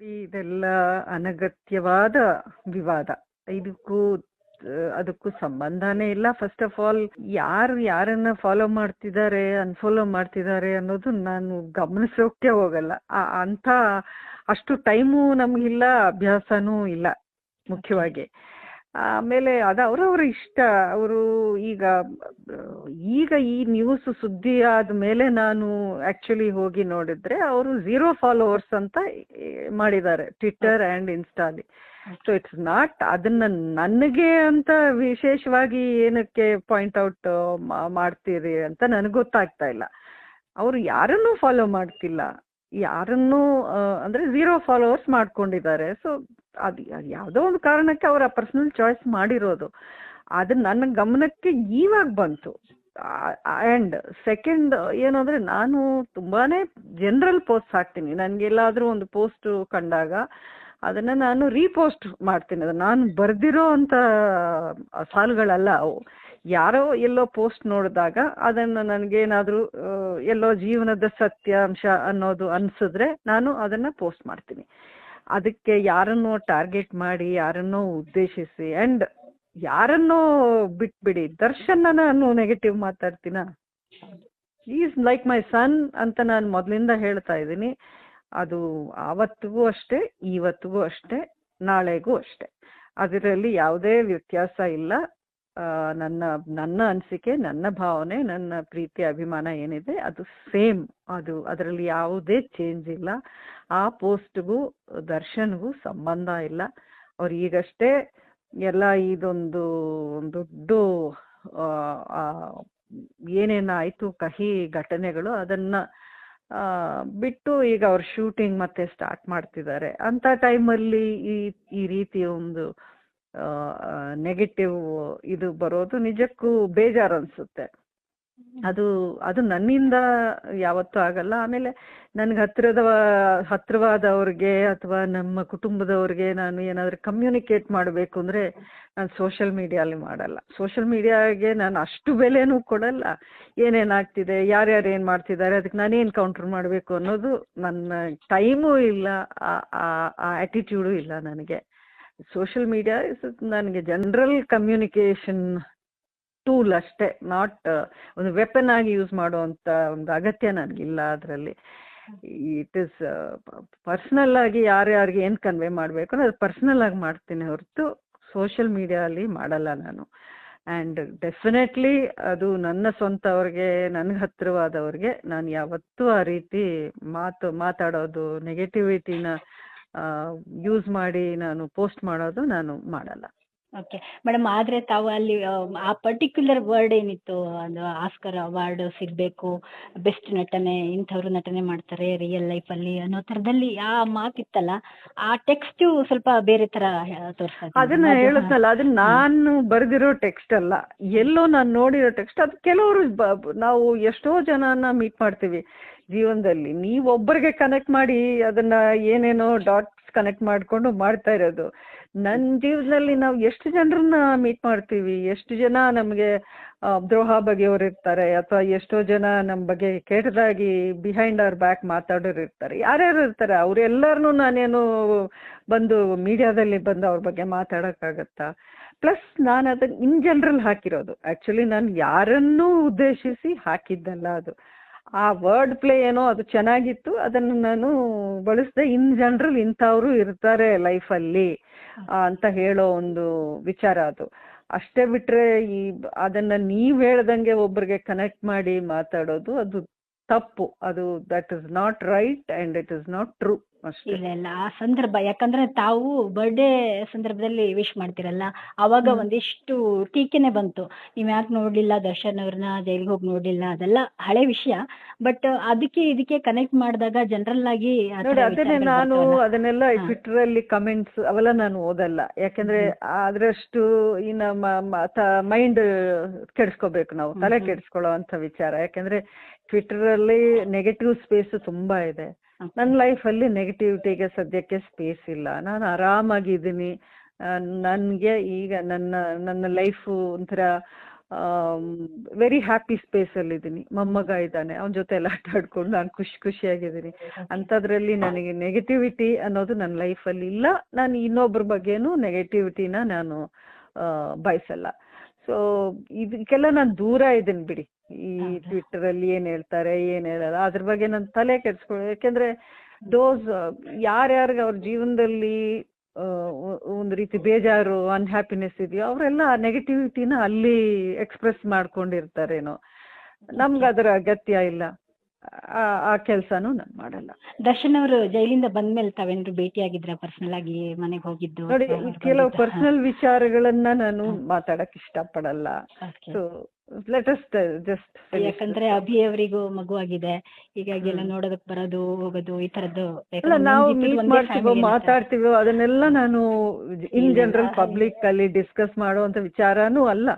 ಇದೆಲ್ಲ ಅನಗತ್ಯವಾದ ವಿವಾದ. ಇದಕ್ಕೂ, ಅದಕ್ಕೂ ಸಂಬಂಧನೇ ಇಲ್ಲ. ಫಸ್ಟ್ ಆಫ್ ಆಲ್ ಯಾರು ಯಾರನ್ನ ಫಾಲೋ ಮಾಡ್ತಿದ್ದಾರೆ ಅನ್ಫಾಲೋ ಮಾಡ್ತಿದ್ದಾರೆ ಅನ್ನೋದು ನಾನು ಗಮನಿಸೋಕೆ ಹೋಗಲ್ಲ. ಅಂತ ಅಷ್ಟು ಟೈಮು ನಮ್ಗಿಲ್ಲ, ಅಭ್ಯಾಸನೂ ಇಲ್ಲ, ಮುಖ್ಯವಾಗಿ. ಆಮೇಲೆ ಅದು ಅವರವರ ಇಷ್ಟ. ಅವರು ಈಗ ಈಗ ಈ ನ್ಯೂಸ್ ಸುದ್ದಿ ಆದ ಮೇಲೆ ನಾನು ಆಕ್ಚುಲಿ ಹೋಗಿ ನೋಡಿದ್ರೆ ಅವರು ಝೀರೋ ಫಾಲೋವರ್ಸ್ ಅಂತ ಮಾಡಿದ್ದಾರೆ ಟ್ವಿಟರ್ ಅಂಡ್ ಇನ್ಸ್ಟಾಲಿ ಸೊ ಇಟ್ಸ್ ನಾಟ್ ಅದನ್ನ ನನಗೆ ಅಂತ ವಿಶೇಷವಾಗಿ ಏನಕ್ಕೆ ಪಾಯಿಂಟ್ ಔಟ್ ಮಾಡ್ತೀರಿ ಅಂತ ನನಗೆ ಗೊತ್ತಾಗ್ತಾ ಇಲ್ಲ. ಅವರು ಯಾರನ್ನೂ ಫಾಲೋ ಮಾಡ್ತಿಲ್ಲ. ಯಾರನ್ನೂ ಅಂದ್ರೆ ಝೀರೋ ಫಾಲೋವರ್ಸ್ ಮಾಡ್ಕೊಂಡಿದ್ದಾರೆ. ಸೊ ಅದು ಯಾವುದೋ ಒಂದು ಕಾರಣಕ್ಕೆ ಅವ್ರ ಪರ್ಸನಲ್ ಚಾಯ್ಸ್ ಮಾಡಿರೋದು. ಅದು ನನ್ನ ಗಮನಕ್ಕೆ ಇವಾಗ ಬಂತು. ಆ್ಯಂಡ್ ಸೆಕೆಂಡ್ ಏನಂದ್ರೆ ನಾನು ತುಂಬಾನೇ ಜನರಲ್ ಪೋಸ್ಟ್ ಹಾಕ್ತೀನಿ. ನನಗೆಲ್ಲಾದ್ರೂ ಒಂದು ಪೋಸ್ಟ್ ಕಂಡಾಗ ಅದನ್ನ ನಾನು ರೀಪೋಸ್ಟ್ ಮಾಡ್ತೀನಿ. ಅದು ನಾನು ಬರ್ದಿರೋ ಅಂತ ಸಾಲುಗಳಲ್ಲ ಅವು. ಯಾರೋ ಎಲ್ಲೋ ಪೋಸ್ಟ್ ನೋಡಿದಾಗ ಅದನ್ನ ನನಗೇನಾದರೂ ಎಲ್ಲೋ ಜೀವನದ ಸತ್ಯಾಂಶ ಅನ್ನೋದು ಅನ್ಸಿದ್ರೆ ನಾನು ಅದನ್ನ ಪೋಸ್ಟ್ ಮಾಡ್ತೀನಿ. ಅದಕ್ಕೆ ಯಾರನ್ನೋ ಟಾರ್ಗೆಟ್ ಮಾಡಿ, ಯಾರನ್ನೋ ಉದ್ದೇಶಿಸಿ ಅಂಡ್ ಯಾರನ್ನೋ ಬಿಟ್ಬಿಡಿ. ದರ್ಶನ್ ನಾನು ನೆಗೆಟಿವ್ ಮಾತಾಡ್ತೀನ? ಈಸ್ ಲೈಕ್ ಮೈ ಸನ್ ಅಂತ ನಾನು ಮೊದಲಿಂದ ಹೇಳ್ತಾ ಇದ್ದೀನಿ. ಅದು ಆವತ್ತಿಗೂ ಅಷ್ಟೇ ಇವತ್ತಿಗೂ ಅಷ್ಟೇ, ನಾಳೆಗೂ ಅಷ್ಟೇ. ಅದರಲ್ಲಿ ಯಾವುದೇ ವ್ಯತ್ಯಾಸ ಇಲ್ಲ. ನನ್ನ ನನ್ನ ಅನಿಸಿಕೆ, ನನ್ನ ಭಾವನೆ, ನನ್ನ ಪ್ರೀತಿ ಅಭಿಮಾನ ಏನಿದೆ ಅದು ಸೇಮ್ ಅದು, ಅದರಲ್ಲಿ ಯಾವುದೇ ಚೇಂಜ್ ಇಲ್ಲ. ಆ ಪೋಸ್ಟ್ಗೂ, ದರ್ಶನ್ಗೂ ಸಂಬಂಧ ಇಲ್ಲ. ಅವ್ರು ಈಗಷ್ಟೇ ಎಲ್ಲ ಇದೊಂದು ದೊಡ್ಡ ಏನೇನಾಯ್ತು ಕಹಿ ಘಟನೆಗಳು ಅದನ್ನ ಬಿಟ್ಟು ಈಗ ಅವ್ರ ಶೂಟಿಂಗ್ ಮತ್ತೆ ಸ್ಟಾರ್ಟ್ ಮಾಡ್ತಿದ್ದಾರೆ. ಅಂತ ಟೈಮಲ್ಲಿ ಈ ಈ ರೀತಿ ಒಂದು ನೆಗೆಟಿವ್ ಇದು ಬರೋದು ನಿಜಕ್ಕೂ ಬೇಜಾರು ಅನ್ಸುತ್ತೆ ಅದು ಅದು ನನ್ನಿಂದ ಯಾವತ್ತೂ ಆಗಲ್ಲ. ಆಮೇಲೆ ನನ್ಗೆ ಹತ್ತಿರದ ಹತ್ತಿರವಾದವ್ರಿಗೆ ಅಥವಾ ನಮ್ಮ ಕುಟುಂಬದವ್ರಿಗೆ ನಾನು ಏನಾದ್ರು ಕಮ್ಯುನಿಕೇಟ್ ಮಾಡಬೇಕು ಅಂದ್ರೆ ನಾನು ಸೋಷಿಯಲ್ ಮೀಡಿಯಾಲಿ ಮಾಡಲ್ಲ. ಸೋಷಿಯಲ್ ಮೀಡಿಯಾಗೆ ನಾನು ಅಷ್ಟು ಬೆಲೆನೂ ಕೊಡಲ್ಲ. ಏನೇನಾಗ್ತಿದೆ, ಯಾರ್ಯಾರು ಏನು ಮಾಡ್ತಿದ್ದಾರೆ ಅದಕ್ಕೆ ನಾನೇನು ಕೌಂಟರ್ ಮಾಡಬೇಕು ಅನ್ನೋದು ನನ್ನ ಟೈಮೂ ಇಲ್ಲ, ಆ- ಆ ಆಟಿಟ್ಯೂಡು ಇಲ್ಲ ನನಗೆ. ಸೋಷಿಯಲ್ ಮೀಡಿಯಾ ಇಸ್ ನನಗೆ ಜನರಲ್ ಕಮ್ಯುನಿಕೇಶನ್ ಟೂಲ್ ಅಷ್ಟೇ ನಾಟ್ ಒಂದು ವೆಪನ್ ಆಗಿ ಯೂಸ್ ಮಾಡುವಂತ ಒಂದು ಅಗತ್ಯ ನನಗಿಲ್ಲ ಅದರಲ್ಲಿ. ಇಟ್ ಇಸ್ ಪರ್ಸನಲ್ ಆಗಿ ಯಾರ್ಯಾರಿಗೆ ಏನು ಕನ್ವೆ ಮಾಡಬೇಕು ಅದು ಪರ್ಸನಲ್ ಆಗಿ ಮಾಡ್ತೀನಿ ಹೊರತು ಸೋಷಿಯಲ್ ಮೀಡಿಯಲ್ಲಿ ಮಾಡಲ್ಲ ನಾನು. ಆ್ಯಂಡ್ ಡೆಫಿನೆಟ್ಲಿ ಅದು ನನ್ನ ಸ್ವಂತವ್ರಿಗೆ ನನಗೆ ಹತ್ತಿರವಾದವ್ರಿಗೆ ನಾನು ಯಾವತ್ತೂ ಆ ರೀತಿ ಮಾತು ಮಾತಾಡೋದು ನೆಗೆಟಿವಿಟಿನ ಯೂಸ್ ಮಾಡಿ ನಾನು ಪೋಸ್ಟ್ ಮಾಡೋದು ನಾನು ಮಾಡಲ್ಲ. ಓಕೆ ಮೇಡಮ್ ಆದ್ರೆ ತಾವು ಅಲ್ಲಿ ಆ, ಪರ್ಟಿಕ್ಯುಲರ್ ವರ್ಡ್ ಏನಿತ್ತು? ಅದು ಆಸ್ಕರ್ ಅವಾರ್ಡ್ ಸಿಗಬೇಕು ಬೆಸ್ಟ್ ನಟನೆ ಇಂಥವ್ರು ನಟನೆ ಮಾಡ್ತಾರೆ ರಿಯಲ್ ಲೈಫ್ ಅಲ್ಲಿ ಅನ್ನೋ ತರದಲ್ಲಿ ಆ ಮಾತಿತ್ತಲ್ಲ ಆ ಟೆಕ್ಸ್ಟ್ ಸ್ವಲ್ಪ ಬೇರೆ ತರ ತೋರಿಸ್ತಾ ಅದನ್ನ ಹೇಳುತ್ತಲ್ಲ ಅದನ್ನ ನಾನು ಬರೆದಿರೋ ಟೆಕ್ಸ್ಟ್ ಅಲ್ಲ ಎಲ್ಲೋ ನಾನು ನೋಡಿರೋ ಟೆಕ್ಸ್ಟ್ ಅದು ಕೆಲವರು ನಾವು ಎಷ್ಟೋ ಜನನ ಮೀಟ್ ಮಾಡ್ತೀವಿ ಜೀವನದಲ್ಲಿ. ನೀವು ಒಬ್ಬರಿಗೆ ಕನೆಕ್ಟ್ ಮಾಡಿ ಅದನ್ನ ಏನೇನೋ ಡಾಟ್ಸ್ ಕನೆಕ್ಟ್ ಮಾಡ್ಕೊಂಡು ಮಾಡ್ತಾ ಇರೋದು. ನನ್ನ ಜೀವನದಲ್ಲಿ ನಾವು ಎಷ್ಟು ಜನರನ್ನ ಮೀಟ್ ಮಾಡ್ತೀವಿ, ಎಷ್ಟು ಜನ ನಮಗೆ ದ್ರೋಹ ಬಗೆಯವ್ರು ಇರ್ತಾರೆ ಅಥವಾ ಎಷ್ಟೋ ಜನ ನಮ್ಮ ಬಗ್ಗೆ ಕೆಟ್ಟದಾಗಿ ಬಿಹೈಂಡ್ ಅವ್ರ ಬ್ಯಾಕ್ ಮಾತಾಡೋರು ಇರ್ತಾರೆ. ಯಾರ್ಯಾರು ಇರ್ತಾರೆ ಅವರೆಲ್ಲರನ್ನೂ ನಾನೇನು ಬಂದು ಮೀಡಿಯಾದಲ್ಲಿ ಬಂದು ಅವ್ರ ಬಗ್ಗೆ ಮಾತಾಡೋಕ್ಕಾಗತ್ತಾ? ಪ್ಲಸ್ ನಾನು ಅದನ್ನ ಇನ್ ಜನರಲ್ ಹಾಕಿರೋದು. ಆಕ್ಚುಲಿ ನಾನು ಯಾರನ್ನೂ ಉದ್ದೇಶಿಸಿ ಹಾಕಿದ್ದಲ್ಲ ಅದು. ಆ ವರ್ಡ್ ಪ್ಲೇ ಏನೋ ಅದು ಚೆನ್ನಾಗಿತ್ತು. ಅದನ್ನು ನಾನು ಬಳಸದೆ ಇನ್ ಜನರಲ್ ಇಂಥವ್ರು ಇರ್ತಾರೆ ಲೈಫಲ್ಲಿ ಅಂತ ಹೇಳೋ ಒಂದು ವಿಚಾರ ಅದು. ಅಷ್ಟೇ ಬಿಟ್ರೆ ಈ ಅದನ್ನ ನೀವ್ ಹೇಳ್ದಂಗೆ ಒಬ್ರಿಗೆ ಕನೆಕ್ಟ್ ಮಾಡಿ ಮಾತಾಡೋದು ಅದು ತಪ್ಪು. ಅದು that is not right and it is not true ಅಷ್ಟೇ. ಇಲ್ಲ ಇಲ್ಲ. ಆ ಸಂದರ್ಭ ಯಾಕಂದ್ರೆ ತಾವು ಬರ್ಡೇ ಸಂದರ್ಭದಲ್ಲಿ ವಿಶ್ ಮಾಡ್ತಿರಲ್ಲ ಅವಾಗ ಒಂದಿಷ್ಟು ಟೀಕೆನೆ ಬಂತು. ನೀವ್ ಯಾಕೆ ನೋಡ್ಲಿಲ್ಲ ದರ್ಶನ್ ಅವ್ರನ್ನ ಜೈಲಿಗೆ ಹೋಗಿ ನೋಡ್ಲಿಲ್ಲ ಅದೆಲ್ಲ ಹಳೆ ವಿಷಯ. ಬಟ್ ಅದಕ್ಕೆ ಇದಕ್ಕೆ ಕನೆಕ್ಟ್ ಮಾಡಿದಾಗ ಜನರಲ್ ಆಗಿ ಆ ಥರ ನೋಡಿ ಅದನ್ನೇ ವಿಚಾರಗಳು ನಾನು ಬರ್ತಾವಲ್ಲ. ಅದನ್ನೆಲ್ಲ ಹಾ. ಟ್ವಿಟರ್ ಅಲ್ಲಿ ಕಮೆಂಟ್ಸ್ ಅವೆಲ್ಲ ನಾನು ಓದಲ್ಲ. ಯಾಕಂದ್ರೆ ಅದ್ರಷ್ಟು ಈ ನಮ್ಮ ಮೈಂಡ್ ಕೆಡಿಸ್ಕೋಬೇಕು ನಾವು ತಲೆ. ಕೆಡಿಸ್ಕೊಳ್ಳೋ ಅಂತ ವಿಚಾರ. ಯಾಕಂದ್ರೆ ಟ್ವಿಟರ್ ಅಲ್ಲಿ ನೆಗೆಟಿವ್ ಸ್ಪೇಸ್ ತುಂಬಾ ಇದೆ. ನನ್ನ ಲೈಫ್ ಅಲ್ಲಿ ನೆಗೆಟಿವಿಟಿಗೆ ಸದ್ಯಕ್ಕೆ ಸ್ಪೇಸ್ ಇಲ್ಲ. ನಾನು ಆರಾಮಾಗಿದ್ದೀನಿ. ನನ್ಗೆ ಈಗ ನನ್ನ ನನ್ನ ಲೈಫ್ ಒಂಥರ ವೆರಿ ಹ್ಯಾಪಿ ಸ್ಪೇಸ್ ಅಲ್ಲಿ ಇದ್ದೀನಿ. ಮೊಮ್ಮಗ ಇದ್ದಾನೆ. ಅವನ ಜೊತೆ ಎಲ್ಲ ಆಟ ಆಡ್ಕೊಂಡು ನಾನು ಖುಷಿ ಖುಷಿಯಾಗಿದ್ದೀನಿ. ಅಂಥದ್ರಲ್ಲಿ ನನಗೆ ನೆಗೆಟಿವಿಟಿ ಅನ್ನೋದು ನನ್ನ ಲೈಫಲ್ಲಿ ಇಲ್ಲ. ನಾನು ಇನ್ನೊಬ್ಬರ ಬಗ್ಗೆನೂ ನೆಗೆಟಿವಿಟಿನ ನಾನು ಬಯಸಲ್ಲ. ಸೊ ಇದಕ್ಕೆಲ್ಲ ನಾನು ದೂರ ಇದ್ದೀನಿ ಬಿಡಿ. ಈ? ಟ್ವಿಟ್ಟರ್ ಅಲ್ಲಿ ಏನ್ ಹೇಳ್ತಾರೆ ಏನ್ ಹೇಳಲ್ಲ. ಅದ್ರ ಬಗ್ಗೆ ನಾನು ತಲೆ ಕೆಡ್ಸ್ಕೊಳ್ಳಿ ಯಾಕೆಂದ್ರೆ ದೋಸ್ ಯಾರ್ಯಾರಿಗೆ ಅವ್ರ ಜೀವನದಲ್ಲಿ ಒಂದು ರೀತಿ ಬೇಜಾರು ಅನ್ಹ್ಯಾಪಿನೆಸ್ ಇದೆಯೋ ಅವರೆಲ್ಲ ನೆಗೆಟಿವಿಟಿನ ಅಲ್ಲಿ ಎಕ್ಸ್ಪ್ರೆಸ್ ಮಾಡ್ಕೊಂಡಿರ್ತಾರೇನೋ. ನಮ್ಗೆ ಅದರ ಅಗತ್ಯ ಇಲ್ಲ. ಆ ಆ ಕೆಲಸನೂ ನಾನು ಮಾಡಲ್ಲ. ದರ್ಶನ್ ಅವರು ಜೈಲಿಂದ ಬಂದ್ಮೇಲೆ ತಾವೇನಾದ್ರು ಭೇಟಿಯಾಗಿದ್ರ ಪರ್ಸನಲ್ ಆಗಿ ಮನೆಗೆ ಹೋಗಿದ್ದು? ನೋಡಿ ಕೆಲವು ಪರ್ಸನಲ್ ವಿಚಾರಗಳನ್ನ ನಾನು. ಮಾತಾಡಕ್ ಇಷ್ಟಪಡಲ್ಲ. ಪಡಲ್ಲ ಸೊ ಲೆಟ್ ಅಸ್ ಜಸ್ಟ್ ಯಾಕಂದ್ರೆ ಅಭಿ ಅವರಿಗೂ ಮಗು ಆಗಿದೆ. ಹೀಗಾಗಿ ಎಲ್ಲ. ನೋಡೋದಕ್ ಬರೋದು ಹೋಗೋದು ಈ ತರದ್ದು ನಾವು ಮೀಟ್ ಮಾಡ್ತೀವೋ. ಮಾತಾಡ್ತೀವೋ ಅದನ್ನೆಲ್ಲ ನಾನು ಇನ್ ಜನರಲ್. ಪಬ್ಲಿಕ್ ಅಲ್ಲಿ ಡಿಸ್ಕಸ್ ಮಾಡುವಂತ ವಿಚಾರನೂ ಅಲ್ಲ.